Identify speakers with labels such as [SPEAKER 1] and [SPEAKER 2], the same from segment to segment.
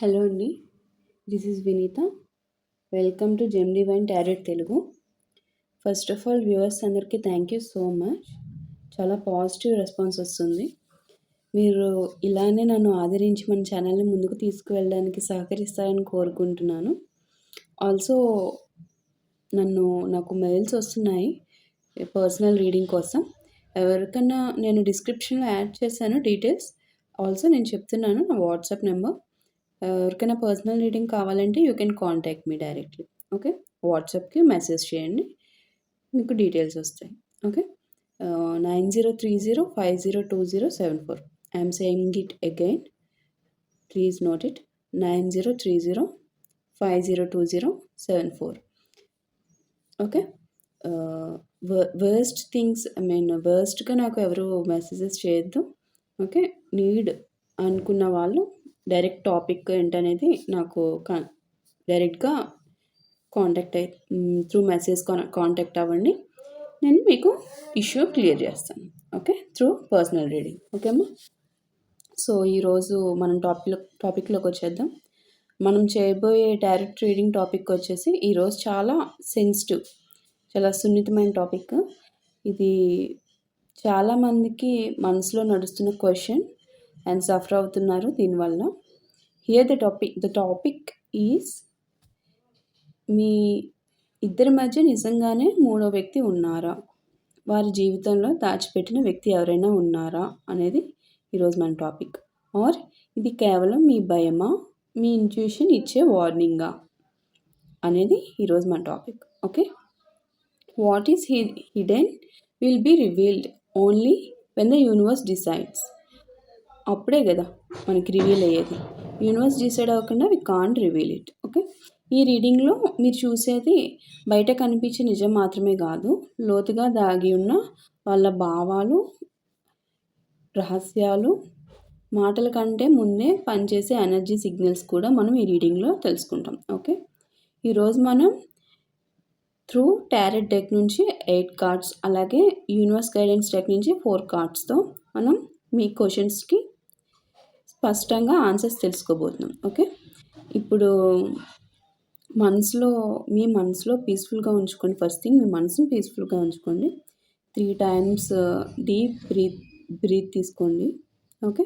[SPEAKER 1] Hello అండి. This is Vineetha welcome to gem divine tarot Telugu first of all viewers అందరికీ thank you so much చాలా positive response వస్తుంది. మీరు ఇలానే నన్ను ఆదరించి మన ఛానల్ని ముందుకు తీసుకువెళ్ళడానికి సహకరిస్తారని కోరుకుంటున్నాను. ఆల్సో నన్ను నాకు మెయిల్స్ వస్తున్నాయి పర్సనల్ రీడింగ్ కోసం. ఎవరికన్నా నేను డిస్క్రిప్షన్లో యాడ్ చేశాను డీటెయిల్స్ ఆల్సో నేను చెప్తున్నాను నా వాట్సాప్ నెంబర్ ఎవరికైనా పర్సనల్ రీడింగ్ కావాలంటే you can contact me directly okay వాట్సాప్కి మెసేజ్ చేయండి. మీకు డీటెయిల్స్ వస్తాయి. Okay nine zero three zero five zero two zero seven four I'm saying it again please note it nine zero three zero five zero two zero seven four okay worst things I mean వర్స్ట్గా నాకు ఎవరు messages చేయొద్దు. Okay need అనుకున్న వాళ్ళు direct topic ఏంటనేది నాకు డైరెక్ట్గా contact అయి through message contact అవ్వండి. నేను మీకు ఇష్యూ క్లియర్ చేస్తాను. Okay? Through personal reading. Okay అమ్మా సో ఈరోజు మనం టాపిక్ టాపిక్లోకి వచ్చేద్దాం. మనం చేయబోయే డైరెక్ట్ రీడింగ్ టాపిక్ వచ్చేసి ఈరోజు చాలా సెన్సిటివ్ చాలా సున్నితమైన టాపిక్. ఇది చాలామందికి మనసులో నడుస్తున్న క్వశ్చన్. అండ్ సఫర్ అవుతున్నారు దీనివల్ల here the topic the topic is మీ ఇద్దరి మధ్య నిజంగానే మూడో వ్యక్తి ఉన్నారా? వారి జీవితంలో దాచిపెట్టిన వ్యక్తి ఎవరైనా ఉన్నారా? అనేది ఈరోజు మన టాపిక్ ఆర్ ఇది కేవలం మీ భయమా? మీ ఇంట్యూషన్ ఇచ్చే వార్నింగా అనేది ఈరోజు మన topic okay what is hidden will be revealed only when the universe decides అప్పుడే కదా మనకి రివీల్ అయ్యేది. యూనివర్స్ డిసైడ్ అవ్వకుండా we can't reveal it okay ఈ రీడింగ్లో మీరు చూసేది బయట కనిపించే నిజం మాత్రమే కాదు లోతుగా దాగి ఉన్న వాళ్ళ భావాలు రహస్యాలు మాటల కంటే ముందే పనిచేసే ఎనర్జీ సిగ్నల్స్ కూడా మనం ఈ రీడింగ్లో తెలుసుకుంటాం ఓకే ఈరోజు మనం త్రూ టారెట్ డెక్ నుంచి ఎయిట్ కార్డ్స్ అలాగే యూనివర్స్ గైడెన్స్ డెక్ నుంచి ఫోర్ కార్డ్స్తో మనం మీ క్వశ్చన్స్కి స్పష్టంగా ఆన్సర్స్ తెలుసుకోబోతున్నాం ఓకే? ఇప్పుడు మనసులో మీ మనసులో పీస్ఫుల్గా ఉంచుకోండి. ఫస్ట్ థింగ్ మీ మనసుని పీస్ఫుల్గా ఉంచుకోండి. Three times deep breath breath తీసుకోండి ఓకే?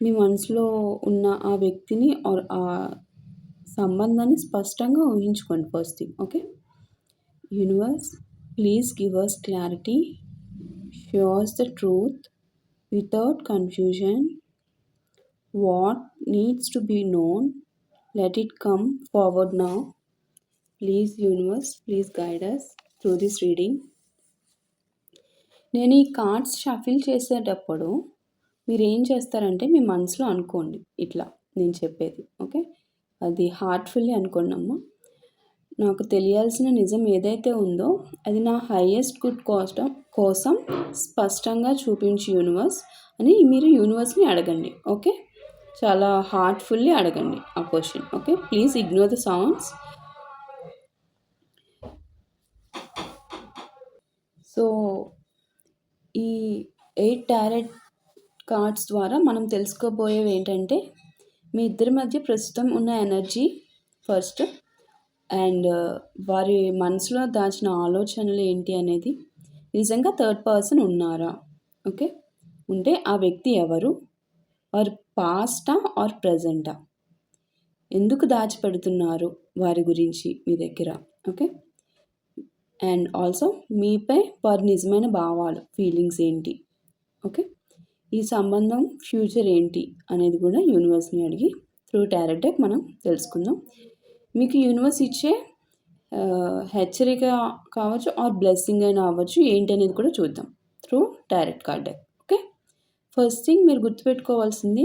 [SPEAKER 1] మీ మనసులో ఉన్న ఆ వ్యక్తిని ఆర్ ఆ సంబంధాన్ని స్పష్టంగా ఊహించుకోండి first thing okay? Universe please give us clarity shows the truth without confusion what needs to be known let it come forward now please universe please guide through this reading నేను ఈ cards shuffle చేసేటప్పుడు మీరు ఏం చేస్తారంటే మీ మనసులో అనుకోండి. ఇట్లా నేను చెప్పేది ఓకే? అది హార్ట్ఫుల్లీ అనుకోండి అమ్మ నాకు తెలియాల్సిన నిజం ఏదైతే ఉందో అది నా హైయెస్ట్ గుడ్ కాస్ట్ కోసం స్పష్టంగా చూపించి యూనివర్స్ అని మీరు యూనివర్స్ని అడగండి ఓకే? చాలా హార్ట్ఫుల్లీ అడగండి ఆ question okay please ignore the sounds so ఈ ఎయిట్ టారెట్ కార్డ్స్ ద్వారా మనం తెలుసుకోబోయేవి ఏంటంటే మీ ఇద్దరి మధ్య ప్రస్తుతం ఉన్న ఎనర్జీ ఫస్ట్ అండ్ వారి మనసులో దాచిన ఆలోచనలు ఏంటి అనేది నిజంగా థర్డ్ పర్సన్ ఉన్నారా ఓకే ఉంటే ఆ వ్యక్తి ఎవరు? వారు పాస్టా ఆర్ ప్రజెంటా? ఎందుకు దాచిపెడుతున్నారు వారి గురించి మీ దగ్గర? ఓకే. అండ్ ఆల్సో మీపై వారి నిజమైన భావాలు ఫీలింగ్స్ ఏంటి? ఓకే. ఈ సంబంధం ఫ్యూచర్ ఏంటి అనేది కూడా యూనివర్స్ని అడిగి త్రూ టారెటెక్ మనం తెలుసుకుందాం. మీకు యూనివర్స్ ఇచ్చే హెచ్చరిక కావచ్చు ఆర్ బ్లెస్సింగ్ అయినా అవ్వచ్చు ఏంటి అనేది కూడా చూద్దాం through tarot card deck first thing మీరు గుర్తుపెట్టుకోవాల్సింది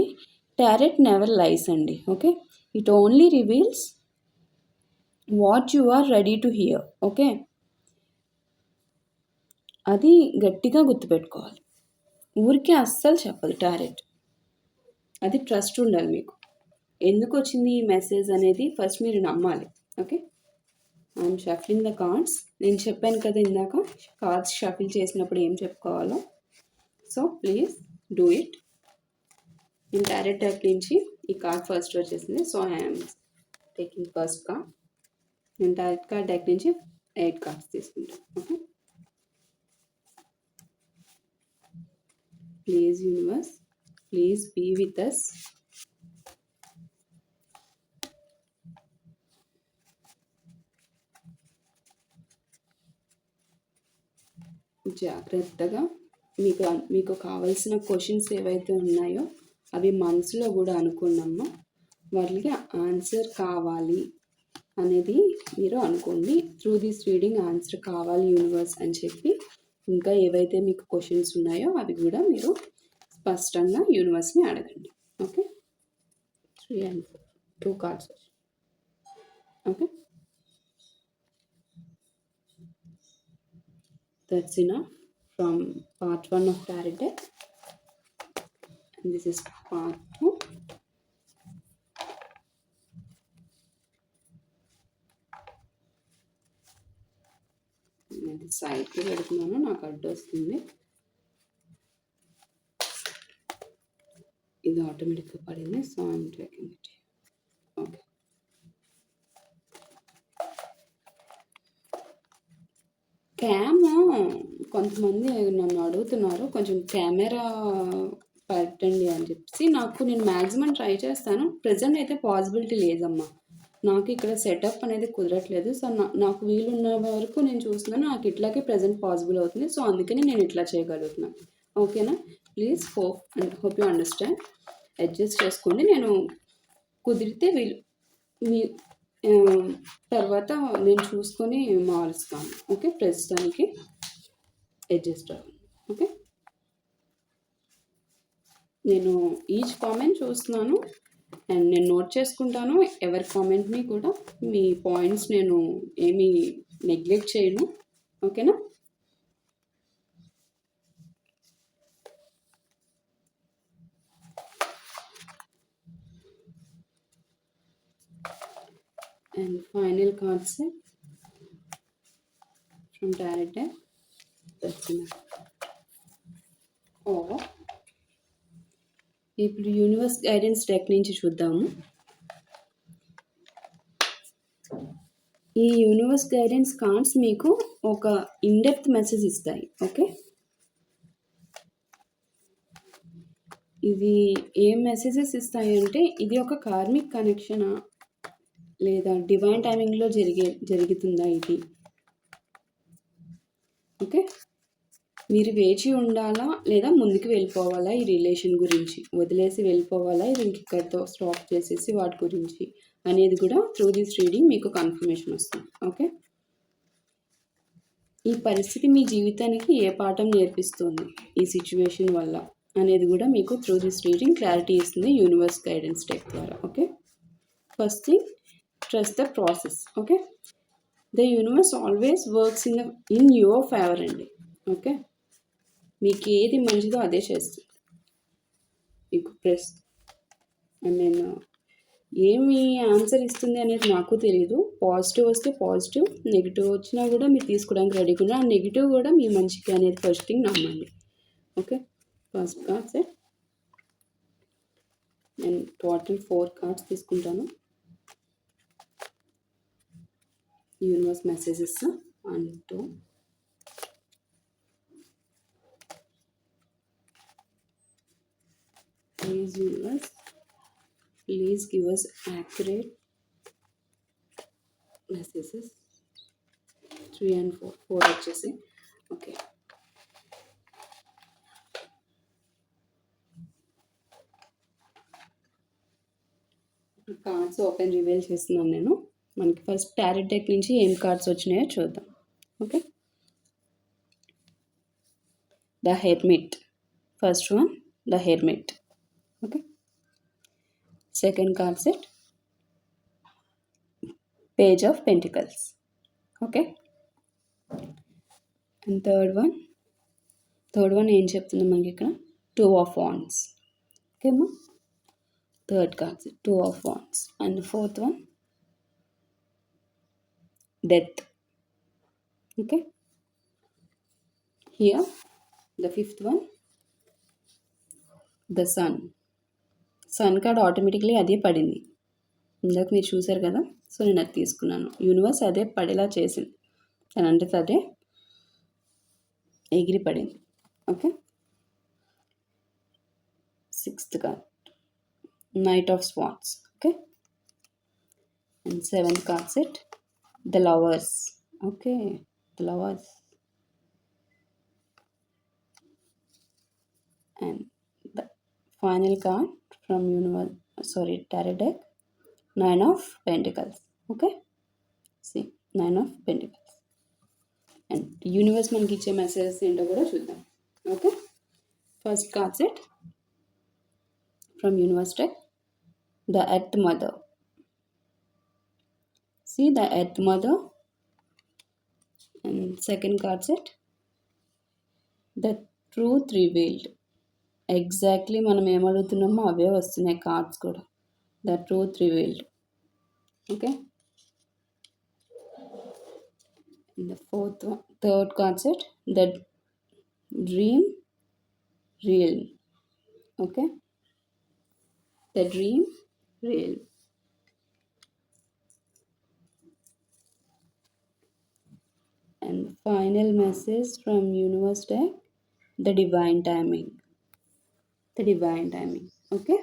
[SPEAKER 1] టారెట్ నెవర్ లైస్ అండి okay? It only reveals what you are ready to hear okay? అది గట్టిగా గుర్తుపెట్టుకోవాలి. ఊరికే అస్సలు చెప్పదు టారెట్ అది ట్రస్ట్ ఉండాలి మీకు. ఎందుకు వచ్చింది ఈ మెసేజ్ అనేది ఫస్ట్ మీరు నమ్మాలి okay? I'm shuffling the cards నేను చెప్పాను కదా ఇందాక కార్డ్స్ షఫిల్ చేసినప్పుడు ఏం చెప్పుకోవాలో. సో ప్లీజ్ డూ ఇట్ నేను డైరెక్ట్ డెక్ నుంచి ఈ కార్డ్ ఫస్ట్ వచ్చేసింది. So I'm taking first card నేను డైరెక్ట్ కార్డ్ డెక్ నుంచి ఎయిట్ కార్డ్స్ తీసుకుంటాను. Okay please universe please be with us జాగ్రత్తగా మీకు మీకు కావాల్సిన క్వశ్చన్స్ ఏవైతే ఉన్నాయో అవి మనసులో కూడా అనుకున్నామా వాటికి ఆన్సర్ కావాలి అనేది మీరు అనుకోండి. త్రూ దిస్ రీడింగ్ ఆన్సర్ కావాలి యూనివర్స్ అని చెప్పి ఇంకా ఏవైతే మీకు క్వశ్చన్స్ ఉన్నాయో అవి కూడా మీరు స్పష్టంగా యూనివర్స్ని అడగండి. Okay? Three and four two cards okay? That's enough. From part 1 of tarot and this is part 2 నేను సైడ్కి పెడుతున్నాను నాకు అడ్డు వస్తుంది. ఇది ఆటోమేటిక్గా పడింది so I'm taking it okay cam కొంతమంది నన్ను అడుగుతున్నారు కొంచెం కెమెరా పెట్టండి అని చెప్పేసి. నాకు నేను మ్యాక్సిమం ట్రై చేస్తాను. ప్రజెంట్ అయితే పాసిబిలిటీ లేదమ్మా. నాకు ఇక్కడ సెటప్ అనేది కుదరట్లేదు. సో నా నాకు వీలున్న వరకు నేను చూస్తున్నాను. నాకు ఇట్లాగే ప్రజెంట్ పాసిబుల్ అవుతుంది. సో అందుకని నేను ఇట్లా చేయగలుగుతున్నాను. ఓకేనా? Please hope hope you understand. Adjust చేసుకోండి. నేను కుదిరితే వీలు మీ తర్వాత నేను చూసుకొని మారుస్తాను. ఓకే? ప్రస్తుతానికి. అడ్జస్ట్ అవ్వండి ఓకే. నేను ఈచ్ కామెంట్ చూస్తున్నాను అండ్ నేను నోట్ చేసుకుంటాను ఎవరి కామెంట్ని కూడా. మీ పాయింట్స్ నేను ఏమీ నెగ్లెక్ట్ చేయను. ఓకేనా? and final card set from Tarot ఓ. ఇప్పుడు యూనివర్స్ గైడెన్స్ డెక్ నుంచి చూద్దాము. ఈ యూనివర్స్ గైడెన్స్ కార్డ్స్ మీకు ఒక ఇన్డెప్త్ మెసేజ్ ఇస్తాయి ఓకే? ఇది ఏ మెసేజెస్ ఇస్తాయి అంటే ఇది ఒక కార్మిక్ కనెక్షనా లేదా డివైన్ టైమింగ్లో జరిగే జరుగుతుందా ఇది? ఓకే? మీరు వేచి ఉండాలా లేదా ముందుకు వెళ్ళిపోవాలా ఈ రిలేషన్ గురించి? వదిలేసి వెళ్ళిపోవాలా? ఇది ఇంక ఇక్కడితో స్టాప్ చేసేసి వాటి గురించి? అనేది కూడా త్రూ దిస్ రీడింగ్ మీకు కన్ఫర్మేషన్ వస్తుంది. ఓకే ఈ పరిస్థితి మీ జీవితానికి ఏ పాఠం నేర్పిస్తుంది? ఈ సిచ్యువేషన్ వల్ల అనేది కూడా మీకు త్రూ దిస్ రీడింగ్ క్లారిటీ ఇస్తుంది యూనివర్స్ గైడెన్స్ టెక్ ద్వారా. Okay first thing trust the process okay the universe always works in the in your favour అండి. ఓకే మీకు ఏది మంచిదో అదే చేస్తుంది. మీకు ప్రెస్. ఐ మీన్ ఏమి ఆన్సర్ ఇస్తుంది అనేది నాకు తెలియదు పాజిటివ్ వస్తే పాజిటివ్ నెగిటివ్ వచ్చినా కూడా మీరు తీసుకోవడానికి రెడీగా ఉన్నారు. ఆ నెగిటివ్ కూడా మీ మంచికి అనేది ఫస్ట్ థింగ్ నమ్మండి. ఓకే? ఫస్ట్ కార్డ్స్ నేను టోటల్ ఫోర్ కార్డ్స్ తీసుకుంటాను. యూనివర్స్ మెసేజెస్ అంటూ please please please give us accurate accurate messages. 3 and 4 4 వచ్చేసి ఓకే కార్డ్స్ ఓపెన్ రివీల్ చేస్తున్నాను నేను. మనకి ఫస్ట్ టారెట్ డెక్ నుంచి ఏం కార్డ్స్ వచ్చినాయో చూద్దాం. Okay the hermit first one the hermit okay. Second concept. Page of pentacles. Okay. And third one. Third one ఏం చెప్తుంది మనకి ఇక్కడ? Two of wands. ఓకేమా third concept two of wands. And fourth one. Death. Okay. Here the fifth one. The sun. So card automatically అదే పడింది. ఇందాక మీరు చూసారు కదా? సో నేను అది తీసుకున్నాను. యూనివర్స్ అదే పడేలా చేసింది. తను అంటే అదే ఎగిరి పడింది okay? Sixth card. Knight of swords okay? And seventh card set the lovers. Okay? The lovers. And final card from universe sorry tarot deck nine of pentacles okay see nine of pentacles and universe మనకి ఇచ్చే messages ఏంటో కూడా చూద్దాం okay first card set from universe deck the earth mother see the earth mother and second card set the truth revealed exactly మనం ఏమడుగుతున్నామో అవే వస్తున్నాయి cards కూడా. The truth revealed okay the fourth third concept the dream real okay the dream real and final message from universe deck the divine timing the divine timing okay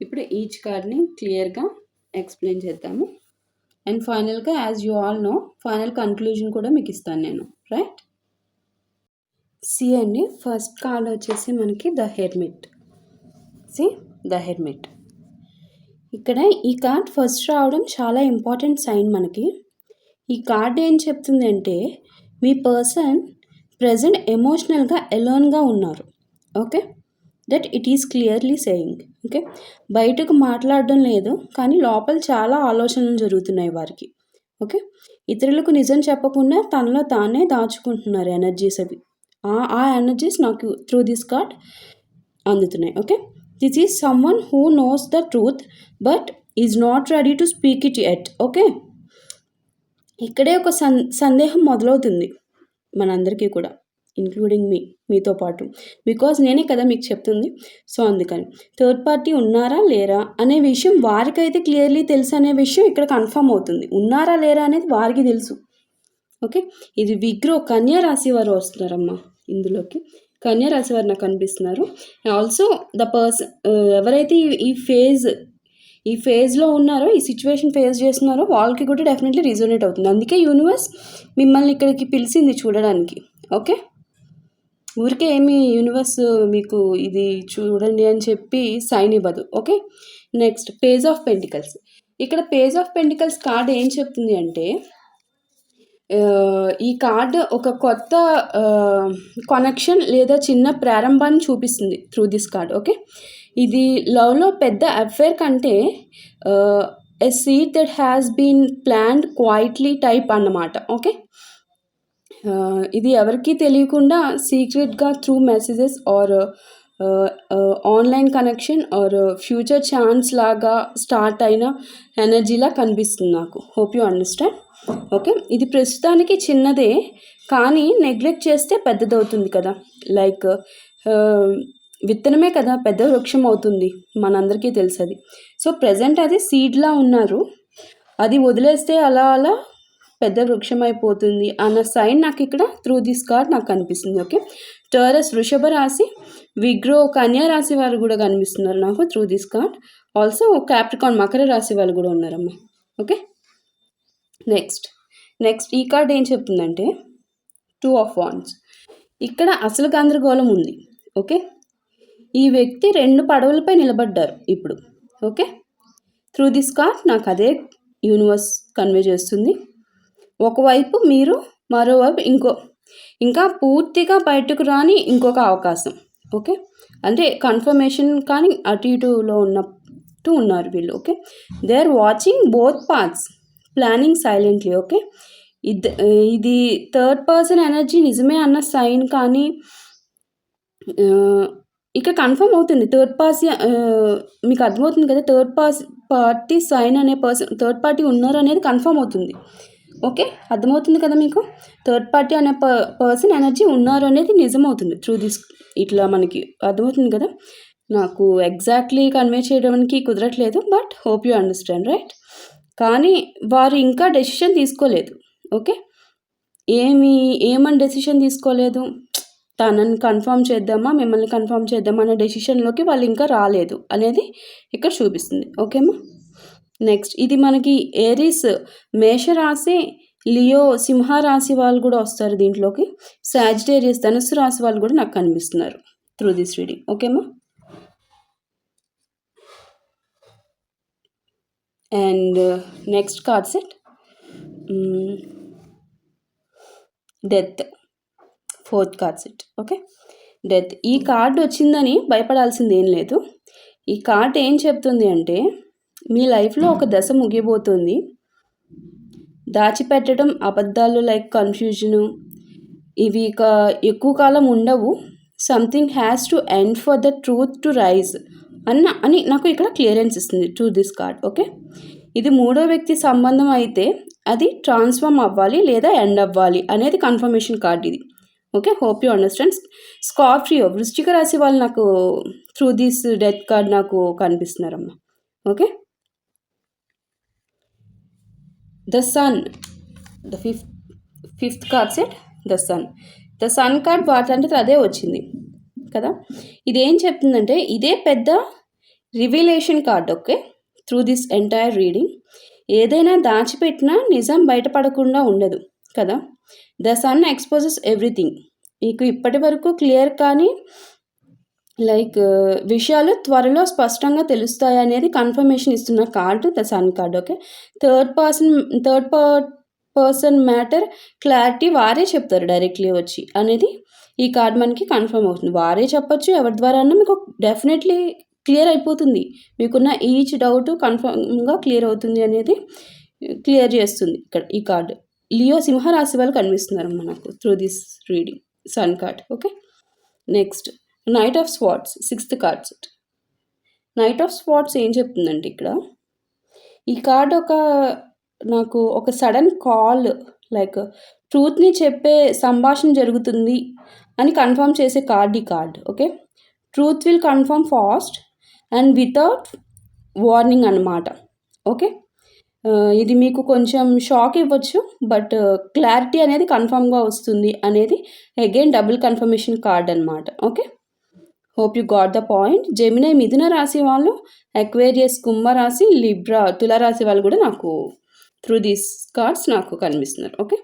[SPEAKER 1] ఇప్పుడు each కార్డ్ని క్లియర్గా explain చేద్దాము. And ఫైనల్గా as you all know final conclusion కూడా మీకు ఇస్తాను నేను. Right see అండి ఫస్ట్ కార్డ్ వచ్చేసి మనకి the hermit see the hermit ఇక్కడ ఈ కార్డ్ ఫస్ట్ రావడం చాలా ఇంపార్టెంట్ సైన్ మనకి. ఈ కార్డ్ ఏం చెప్తుంది అంటే మీ పర్సన్ ప్రజెంట్ ఎమోషనల్గా ఎలోన్గా ఉన్నారు. Okay that it is clearly saying okay బయటకు మాట్లాడడం లేదు కానీ లోపల చాలా ఆలోచనలు జరుగుతున్నాయి వారికి ఓకే ఇతరులకు నిజం చెప్పకుండా తనలో తానే దాచుకుంటున్నారు ఎనర్జీస్ అవి. ఆ ఎనర్జీస్ నాకు త్రూ దిస్ కార్డ్ అందుతున్నాయి okay this is someone who knows the truth but is not ready to speak it at okay ఇక్కడే ఒక సందేహం మొదలవుతుంది మనందరికీ కూడా. ఇంక్లూడింగ్ మీ మీతో పాటు. బికాజ్ నేనే కదా మీకు చెప్తుంది. సో అందుకని. థర్డ్ పార్టీ ఉన్నారా లేరా అనే విషయం వారికైతే క్లియర్లీ తెలుసు అనే విషయం ఇక్కడ కన్ఫర్మ్ అవుతుంది. ఉన్నారా లేరా అనేది వారికి తెలుసు. ఓకే ఇది విగ్రో కన్యా రాశి వారు వస్తున్నారమ్మా ఇందులోకి. కన్యా రాశి వారు నాకు కనిపిస్తున్నారు ఆల్సో ద పర్సన్ uh, ఎవరైతే ఈ- ఈ ఫేజ్ ఈ ఫేజ్లో ఉన్నారో ఈ సిచ్యువేషన్ ఫేస్ చేస్తున్నారో వాళ్ళకి కూడా డెఫినెట్లీ రిజోనేట్ అవుతుంది. అందుకే యూనివర్స్ మిమ్మల్ని ఇక్కడికి పిలిచింది చూడడానికి. ఓకే ఊరికే ఏమి యూనివర్స్ మీకు ఇది చూడండి అని చెప్పి సైన్ ఇవ్వదు okay next page of pentacles ఇక్కడ పేజ్ ఆఫ్ పెంటికల్స్ కార్డ్ ఏం చెప్తుంది అంటే ఈ కార్డ్ ఒక కొత్త కనెక్షన్ లేదా చిన్న ప్రారంభాన్ని చూపిస్తుంది త్రూ దిస్ కార్డ్ ఓకే ఇది లవ్లో పెద్ద అఫేర్ కంటే a seat that has been planned quietly type అన్నమాట ఓకే ఇది ఎవరికీ తెలియకుండా సీక్రెట్గా through messages or online connection or future chance లాగా స్టార్ట్ అయిన ఎనర్జీలా కనిపిస్తుంది నాకు. హోప్ యూ అండర్స్టాండ్ ఓకే ఇది ప్రస్తుతానికి చిన్నదే కానీ నెగ్లెక్ట్ చేస్తే పెద్దదవుతుంది కదా. లైక్ విత్తనమే కదా పెద్ద వృక్షం అవుతుంది మనందరికీ తెలుసు అది సో ప్రజెంట్ అది సీడ్లా ఉన్నారు. అది వదిలేస్తే అలా అలా పెద్ద వృక్షం అయిపోతుంది అన్న సైన్ నాకు ఇక్కడ త్రూ దిస్ కార్డ్ నాకు కనిపిస్తుంది ఓకే టరస్ వృషభ రాశి విగ్రో కన్యా రాశి వారు కూడా కనిపిస్తున్నారు నాకు through this card also Capricorn Makar రాశి వాళ్ళు కూడా ఉన్నారమ్మా ఓకే నెక్స్ట్ నెక్స్ట్ ఈ కార్డ్ ఏం చెప్తుందంటే టూ ఆఫ్ వాన్స్ ఇక్కడ అసలు గందరగోళం ఉంది ఓకే ఈ వ్యక్తి రెండు పడవలపై నిలబడ్డారు ఇప్పుడు ఓకే త్రూ దిస్ కార్డ్ నాకు అదే యూనివర్స్ కన్వే చేస్తుంది. ఒకవైపు మీరు మరోవైపు ఇంకో. ఇంకా పూర్తిగా బయటకు రాని ఇంకొక అవకాశం. ఓకే? అంటే కన్ఫర్మేషన్ కానీ అటు ఇటులో ఉన్నట్టు ఉన్నారు వీళ్ళు. Okay? They are watching both parts planning silently okay? ఇది ఇది థర్డ్ పర్సన్ ఎనర్జీ నిజమే అన్న సైన్ కానీ ఇక ఇక్కడ కన్ఫర్మ్ అవుతుంది థర్డ్ పార్టీ మీకు అర్థమవుతుంది కదా థర్డ్ పార్టీ పార్టీ సైన్ అనే పర్సన్ థర్డ్ పార్టీ ఉన్నారు అనేది కన్ఫర్మ్ అవుతుంది. ఓకే? అర్థమవుతుంది కదా మీకు? థర్డ్ పార్టీ అనే ప పర్సన్ ఎనర్జీ ఉన్నారు అనేది నిజమవుతుంది. త్రూ దిస్ ఇట్లా మనకి అర్థమవుతుంది కదా? నాకు ఎగ్జాక్ట్లీ కన్వే చేయడానికి కుదరట్లేదు but hope you understand right కానీ వారు ఇంకా డెసిషన్ తీసుకోలేదు ఓకే? ఏమి ఏమని డెసిషన్ తీసుకోలేదు? తనని కన్ఫర్మ్ చేద్దామా? మిమ్మల్ని కన్ఫర్మ్ చేద్దామా? అనే డెసిషన్లోకి వాళ్ళు ఇంకా రాలేదు అనేది ఇక్కడ చూపిస్తుంది. ఓకేమా? నెక్స్ట్ ఇది మనకి ఏరిస్ మేషరాశి లియో సింహరాశి వాళ్ళు కూడా వస్తారు దీంట్లోకి. సాజిటేరియస్ ధనుసు రాశి వాళ్ళు కూడా నాకు కనిపిస్తున్నారు through this reading ఓకేమా and next card set death fourth card set okay death ఈ కార్డు వచ్చిందని భయపడాల్సింది ఏం లేదు. ఈ కార్డ్ ఏం చెప్తుంది అంటే మీ లైఫ్లో ఒక దశ ముగిపోతుంది దాచిపెట్టడం అబద్ధాలు లైక్ కన్ఫ్యూజను ఇవి ఇక ఎక్కువ కాలం ఉండవు. Something has to end for the truth to rise అన్న అని నాకు ఇక్కడ క్లియరెన్స్ ఇస్తుంది టు దిస్ కార్డ్ ఓకే ఇది మూడో వ్యక్తి సంబంధం అయితే అది ట్రాన్స్ఫార్మ్ అవ్వాలి లేదా ఎండ్ అవ్వాలి అనేది కన్ఫర్మేషన్ కార్డ్ ఇది. Okay hope you understand Scorpio వృశ్చిక రాశి వాళ్ళు నాకు త్రూ దిస్ డెత్ కార్డ్ నాకు కనిపిస్తున్నారమ్మా. Okay the sun the fifth fifth card set the sun the sun card వాటంటే అదే వచ్చింది కదా? ఇదేం చెప్తుందంటే ఇదే పెద్ద revelation card okay through this entire reading ఏదైనా దాచిపెట్టినా నిజం బయటపడకుండా ఉండదు కదా? ద సన్ ఎక్స్పోజెస్ ఎవ్రీథింగ్ మీకు ఇప్పటి వరకు క్లియర్ కానీ లైక్ విషయాలు త్వరలో స్పష్టంగా తెలుస్తాయి అనేది కన్ఫర్మేషన్ ఇస్తున్న card the sun card okay? Third person third person matter clarity వారే చెప్తారు డైరెక్ట్లీ వచ్చి అనేది ఈ కార్డ్ మనకి కన్ఫర్మ్ అవుతుంది. వారే చెప్పచ్చు ఎవరి ద్వారా అన్నా మీకు డెఫినెట్లీ క్లియర్ అయిపోతుంది. మీకున్న ఈచ్ డౌట్ కన్ఫర్మ్గా క్లియర్ అవుతుంది అనేది క్లియర్ చేస్తుంది ఇక్కడ ఈ కార్డు. లియో సింహరాశి వాళ్ళు కనిపిస్తున్నారు మనకు through this reading sun card okay? Next. Knight of spots sixth cards knight of spots ఏం చెప్తుందండి ఇక్కడ ఈ కార్డ్ ఒక నాకు ఒక సడన్ కాల్ లైక్ ట్రూత్ని చెప్పే సంభాషణ జరుగుతుంది అని కన్ఫర్మ్ చేసే కార్డ్ ఈ card okay truth will confirm fast and without warning అనమాట ఓకే ఇది మీకు కొంచెం షాక్ ఇవ్వచ్చు బట్ క్లారిటీ అనేది కన్ఫర్మ్గా వస్తుంది అనేది అగైన్ డబుల్ కన్ఫర్మేషన్ కార్డ్ అనమాట okay hope you got the point Gemini మిథున రాశి వాళ్ళు అక్వేరియస్ కుంభరాశి లిబ్రా తులరాశి వాళ్ళు కూడా నాకు త్రూ దీస్ కార్డ్స్ నాకు కనిపిస్తున్నారు ఓకే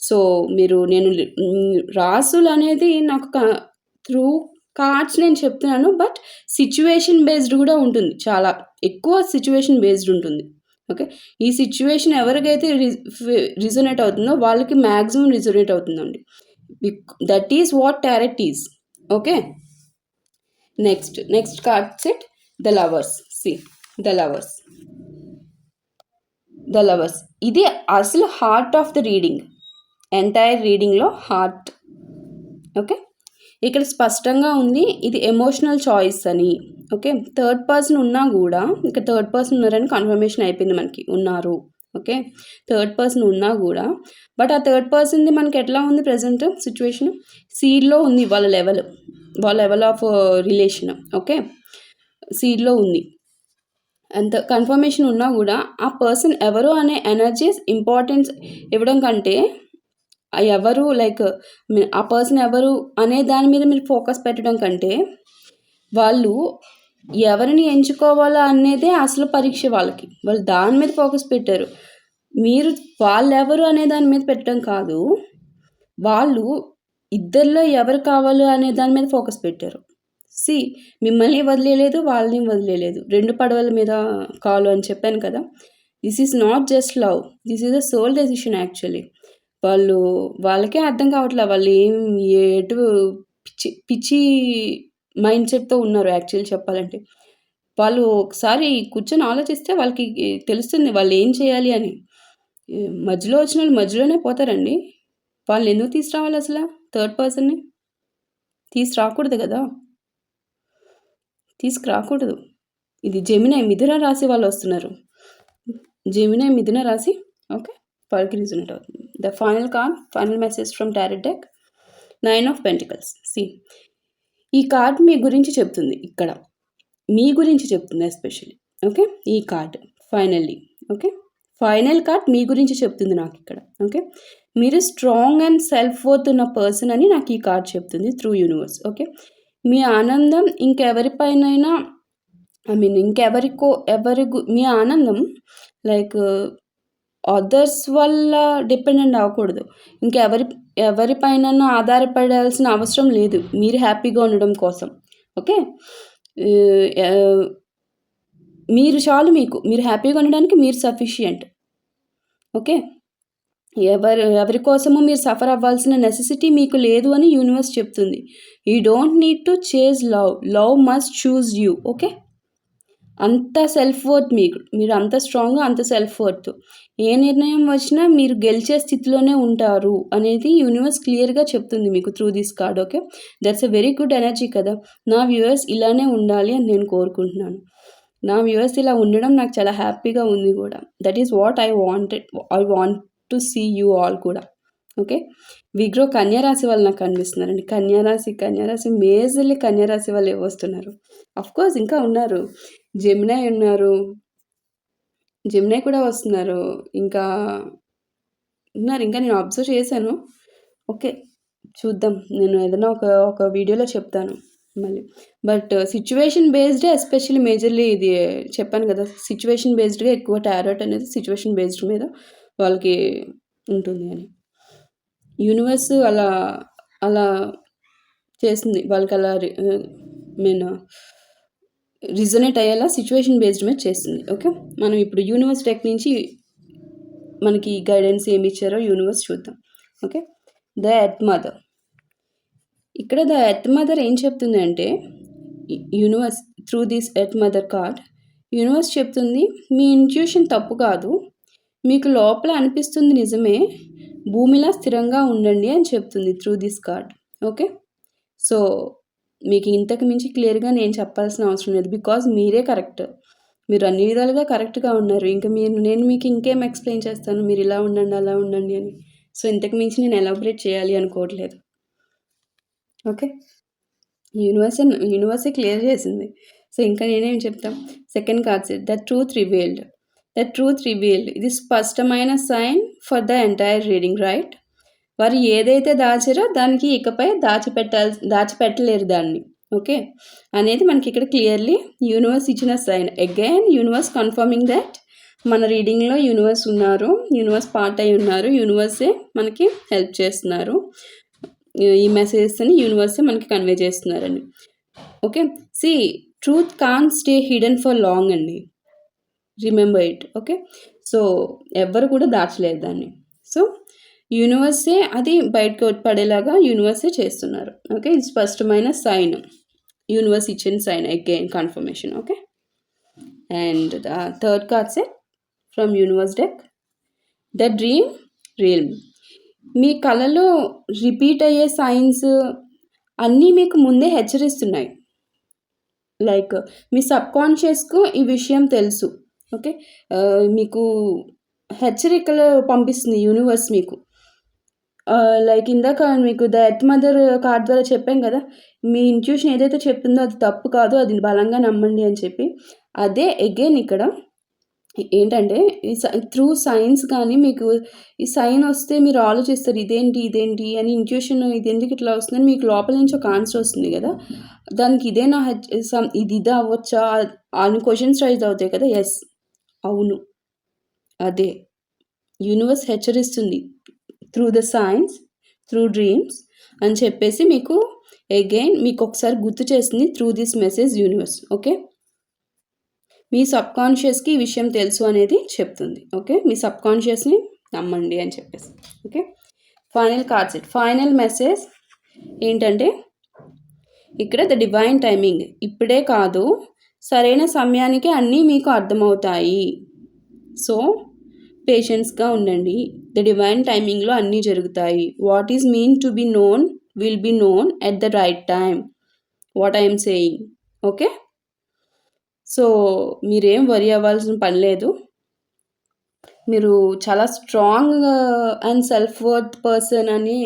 [SPEAKER 1] సో మీరు నేను రాసులు అనేది నాకు త్రూ కార్డ్స్ నేను చెప్తున్నాను బట్ సిచ్యువేషన్ బేస్డ్ కూడా ఉంటుంది. చాలా ఎక్కువ సిచ్యువేషన్ బేస్డ్ ఉంటుంది ఓకే ఈ సిచ్యువేషన్ ఎవరికైతే రిజొనేట్ అవుతుందో వాళ్ళకి మ్యాక్సిమం రిజొనేట్ అవుతుందండి. That is what tarot is okay next next card set the lovers see the lovers the lovers ఇది అసలు heart of the reading entire రీడింగ్లో heart okay ఇక్కడ స్పష్టంగా ఉంది ఇది ఎమోషనల్ చాయిస్ అని. ఓకే థర్డ్ పర్సన్ ఉన్నా కూడా ఇక థర్డ్ పర్సన్ ఉన్నారని కన్ఫర్మేషన్ అయిపోయింది మనకి. ఉన్నారు. ఓకే థర్డ్ పర్సన్ ఉన్నా కూడా బట్ ఆ థర్డ్ పర్సన్ది మనకి ఎట్లా ఉంది ప్రజెంట్ సిచ్యువేషన్ సీడ్లో ఉంది వాళ్ళ లెవెల్ వాళ్ళ లెవెల్ ఆఫ్ రిలేషన్ ఓకే సీడ్లో ఉంది. అంత కన్ఫర్మేషన్ ఉన్నా కూడా ఆ పర్సన్ ఎవరు అనే ఎనర్జీస్ ఇంపార్టెన్స్ ఇవ్వడం కంటే ఎవరు లైక్ ఆ పర్సన్ ఎవరు అనే దాని మీద మీరు ఫోకస్ పెట్టడం కంటే వాళ్ళు ఎవరిని ఎంచుకోవాలా అనేదే అసలు పరీక్ష వాళ్ళకి. వాళ్ళు దాని మీద ఫోకస్ పెట్టారు. మీరు వాళ్ళు ఎవరు అనే దాని మీద పెట్టడం కాదు. వాళ్ళు ఇద్దరిలో ఎవరు కావాలి అనే దాని మీద ఫోకస్ పెట్టారు. సి మిమ్మల్ని వదిలేయలేదు వాళ్ళని వదిలేయలేదు రెండు పడవల మీద కాలు అని చెప్పాను కదా. This is not just love this is a soul decision actually వాళ్ళు వాళ్ళకే అర్థం కావట్లే వాళ్ళు ఏం ఎటు పిచ్చి పిచ్చి మైండ్ సెట్తో ఉన్నారు యాక్చువల్లీ చెప్పాలంటే. వాళ్ళు ఒకసారి కూర్చొని ఆలోచిస్తే వాళ్ళకి తెలుస్తుంది వాళ్ళు ఏం చేయాలి అని. మధ్యలో వచ్చిన వాళ్ళు మధ్యలోనే పోతారండి. వాళ్ళు ఎందుకు తీసుకురావాలి అసలు? థర్డ్ పర్సన్ని తీసుకురాకూడదు కదా? తీసుకురాకూడదు ఇది జమిన మిథున రాశి వాళ్ళు వస్తున్నారు. జమిన మిథున రాశి ఓకే వాళ్ళకి అవుతుంది. The final card final message from tarot deck nine of pentacles see ఈ కార్డ్ మీ గురించి చెప్తుంది ఇక్కడ. మీ గురించి చెప్తుంది ఎస్పెషల్లీ ఓకే ఈ card finally okay. Final card మీ గురించి చెప్తుంది నాకు ఇక్కడ ఓకే. మీరు స్ట్రాంగ్ అండ్ సెల్ఫ్ వర్త్ ఉన్న పర్సన్ అని నాకు ఈ కార్డ్ చెప్తుంది త్రూ యూనివర్స్ ఓకే మీ ఆనందం ఇంకెవరిపైనైనా ఐ మీన్ ఇంకెవరికో ఎవరి గు- మీ ఆనందం లైక్ అదర్స్ వల్ల డిపెండెంట్ అవ్వకూడదు. ఇంకెవరి ఎవరిపైన ఆధారపడాల్సిన అవసరం లేదు. మీరు హ్యాపీగా ఉండడం కోసం ఓకే మీరు చాలు మీకు. మీరు హ్యాపీగా ఉండడానికి మీరు సఫిషియంట్ ఓకే ఎవరు ఎవరి కోసము మీరు సఫర్ అవ్వాల్సిన నెసెసిటీ మీకు లేదు అని యూనివర్స్ చెప్తుంది. You don't need to chase love love must choose you okay అంత సెల్ఫ్ వర్త్ మీకు. మీరు అంత స్ట్రాంగ్ అంత సెల్ఫ్ వర్త్ ఏ నిర్ణయం వచ్చినా మీరు గెలిచే స్థితిలోనే ఉంటారు అనేది యూనివర్స్ క్లియర్గా చెప్తుంది మీకు through this card okay that's a very good energy కదా. నా వ్యూవర్స్ ఇలానే ఉండాలి అని నేను కోరుకుంటున్నాను. నా వ్యూవర్స్ ఇలా ఉండడం నాకు చాలా హ్యాపీగా ఉంది కూడా. That is what I wanted I want to see you all కూడా. ఓకే విగ్రో కన్యారాశి వాళ్ళు నాకు కనిపిస్తున్నారండి. కన్యారాశి కన్యారాశి మేజర్లీ కన్యారాశి వాళ్ళు వస్తున్నారు? అఫ్ కోర్స్ ఇంకా ఉన్నారు. జెమినై ఉన్నారు. జెమినై కూడా వస్తున్నారు. ఇంకా ఉన్నారు. ఇంకా నేను అబ్జర్వ్ చేశాను. ఓకే చూద్దాం. నేను ఏదైనా ఒక ఒక వీడియోలో చెప్తాను మళ్ళీ. But situation based especially majorly ఇది చెప్పాను కదా. సిచ్యువేషన్ బేస్డ్గా ఎక్కువ టారోట్ అనేది సిచ్యువేషన్ బేస్డ్ మీద వాళ్ళకి ఉంటుంది అని. యూనివర్స్ అలా అలా చేస్తుంది వాళ్ళకి అలా మీన్ రిజనేట్ అయ్యేలా సిచ్యువేషన్ బేస్డ్ మీద చేస్తుంది ఓకే మనం ఇప్పుడు యూనివర్స్ టెక్ నుంచి మనకి గైడెన్స్ ఏమి ఇచ్చారో యూనివర్స్ చూద్దాం. ఓకే ద ఎత్ మదర్ ఇక్కడ ద ఎత్ మదర్ ఏం చెప్తుంది అంటే universe through this earth mother card universe చెప్తుంది మీ ఇంట్యూషన్ తప్పు కాదు మీకు లోపల అనిపిస్తుంది నిజమే భూమిలా స్థిరంగా ఉండండి అని చెప్తుంది through this card okay so మీకు ఇంతకు మించి క్లియర్గా నేను చెప్పాల్సిన అవసరం లేదు బికాజ్ మీరే కరెక్ట్ మీరు అన్ని విధాలుగా కరెక్ట్గా ఉన్నారు. ఇంకా మీరు నేను మీకు ఇంకేం ఎక్స్ప్లెయిన్ చేస్తాను? మీరు ఇలా ఉండండి అలా ఉండండి అని. సో ఇంతకు మించి నేను ఎలాబరేట్ చేయాలి అనుకోవట్లేదు. ఓకే యూనివర్స్ యూనివర్సే క్లియర్ చేసింది. సో ఇంకా నేనేం చెప్తాం? Second card set the truth revealed the truth revealed ఇది స్పష్టమైన sign for the entire reading right వారు ఏదైతే దాచారో దానికి ఇకపై దాచిపెట్టాల్ దాచిపెట్టలేరు దాన్ని. ఓకే అనేది మనకి ఇక్కడ క్లియర్లీ యూనివర్స్ ఇచ్చిన sign again universe confirming that మన రీడింగ్లో యూనివర్స్ ఉన్నారు యూనివర్స్ పార్ట్ అయి ఉన్నారు యూనివర్సే మనకి హెల్ప్ చేస్తున్నారు. ఈ మెసేజెస్ని యూనివర్సే మనకి కన్వే చేస్తున్నారని. Okay see truth can't stay hidden for long అండి. రిమెంబర్ ఇట్ ఓకే సో ఎవ్వరు కూడా దాచలేదు దాన్ని. సో యూనివర్సే అది బయటకు పడేలాగా యూనివర్సే చేస్తున్నారు ఓకే ఇది స్పష్టమైన సైన్ యూనివర్స్ ఇచ్చిన sign again confirmation okay and third కార్డ్సే from universe deck the dream real మీ కళలో రిపీట్ అయ్యే సైన్స్ అన్నీ మీకు ముందే హెచ్చరిస్తున్నాయి. లైక్ మీ సబ్కాన్షియస్కు ఈ విషయం తెలుసు. ఓకే? మీకు హెచ్చరికలు పంపిస్తుంది యూనివర్స్ మీకు. లైక్ ఇందాక మీకు ద ఎత్ మదర్ కార్డ్ ద్వారా చెప్పాం కదా మీ ఇంట్యూషన్ ఏదైతే చెప్తుందో అది తప్పు కాదు అది బలంగా నమ్మండి అని చెప్పి. అదే అగైన్ ఇక్కడ ఏంటంటే ఈ త్రూ సైన్స్ కానీ మీకు ఈ సైన్ వస్తే మీరు ఆలోచిస్తారు ఇదేంటి ఇదేంటి? అని ఇంట్యూషన్ ఇది ఎందుకు ఇట్లా వస్తుందని మీకు లోపల నుంచి ఒక ఆన్సర్ వస్తుంది కదా. దానికి ఇదేనా సమ్ ఇది ఇది అవ్వచ్చా? అని క్వశ్చన్స్ రైజ్ అవుతాయి కదా ఎస్ అవును. అదే. Universe హెచ్చరిస్తుంది. Through the signs through dreams అని చెప్పేసి మీకు అగైన్ మీకు ఒకసారి గుర్తు చేస్తుంది through this message universe. Okay? మీ సబ్కాన్షియస్కి ఈ విషయం తెలుసు అనేది చెప్తుంది. ఓకే? మీ సబ్కాన్షియస్ని నమ్మండి అని చెప్పేసి. Okay? Final cards final message ఏంటంటే ఇక్కడ ద డివైన్ టైమింగ్ ఇప్పుడే కాదు సరైన సమయానికి అన్నీ మీకు అర్థమవుతాయి. సో పేషెన్స్గా ఉండండి. ద డివైన్ టైమింగ్లో అన్నీ జరుగుతాయి. What is mean to be known will be known at the right time what I'm saying okay so మీరేం వరి అవ్వాల్సిన పని లేదు. మీరు చాలా strong and self worth person అని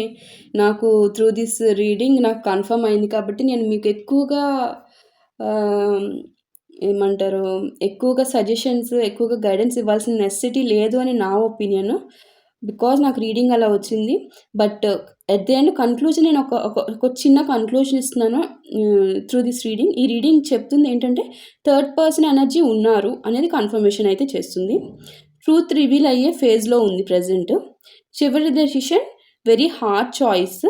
[SPEAKER 1] నాకు త్రూ దిస్ రీడింగ్ నాకు కన్ఫర్మ్ అయింది కాబట్టి నేను మీకు ఎక్కువగా um, ఏమంటారు ఎక్కువగా సజెషన్స్ ఎక్కువగా గైడెన్స్ ఇవ్వాల్సిన నెసెసిటీ లేదు అని నా ఒపీనియన్ బికాజ్ నాకు రీడింగ్ అలా వచ్చింది. But at the end conclusion నేను ఒక ఒక చిన్న కన్క్లూజన్ ఇస్తున్నాను త్రూ దిస్ రీడింగ్ ఈ రీడింగ్ చెప్తుంది ఏంటంటే థర్డ్ పర్సన్ ఎనర్జీ ఉన్నారు అనేది కన్ఫర్మేషన్ అయితే చేస్తుంది. ట్రూత్ రివీల్ అయ్యే ఫేజ్లో ఉంది ప్రజెంట్ చివరి డెసిషన్ వెరీ హార్డ్ చాయిస్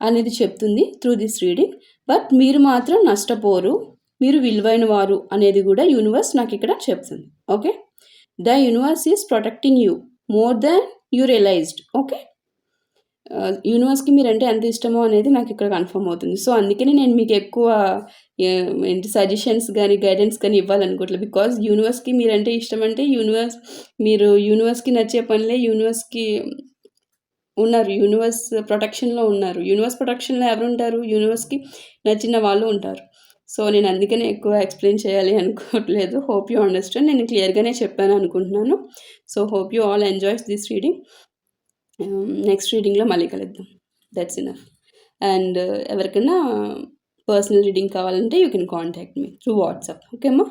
[SPEAKER 1] అనేది చెప్తుంది త్రూ దిస్ రీడింగ్ బట్ మీరు మాత్రం నష్టపోరు. మీరు విలువైన వారు అనేది కూడా యూనివర్స్ నాకు ఇక్కడ చెప్తుంది. Okay the universe is protecting you more than you realized okay యూనివర్స్కి మీరంటే ఎంత ఇష్టమో అనేది నాకు ఇక్కడ కన్ఫర్మ్ అవుతుంది. సో అందుకనే నేను మీకు ఎక్కువ ఏంటి సజెషన్స్ కానీ గైడెన్స్ కానీ ఇవ్వాలనుకోవట్లేదు. బికాజ్ యూనివర్స్కి మీరంటే ఇష్టం అంటే యూనివర్స్ మీరు యూనివర్స్కి నచ్చే పనులే యూనివర్స్కి ఉన్నారు. యూనివర్స్ ప్రొటెక్షన్లో ఉన్నారు. యూనివర్స్ ప్రొటెక్షన్లో ఎవరు ఉంటారు యూనివర్స్కి నచ్చిన వాళ్ళు ఉంటారు. సో నేను అందుకనే ఎక్కువ ఎక్స్ప్లెయిన్ చేయాలి అనుకోవట్లేదు. హోప్ యూ అండర్స్టాండ్ నేను క్లియర్గానే చెప్పాను అనుకుంటున్నాను. So hope you all enjoys this reading next రీడింగ్లో మళ్ళీ కలుద్దాం. దట్స్ ఇనఫ్ అండ్ ఎవరికైనా పర్సనల్ రీడింగ్ కావాలంటే you can contact me through WhatsApp ఓకేమ్మా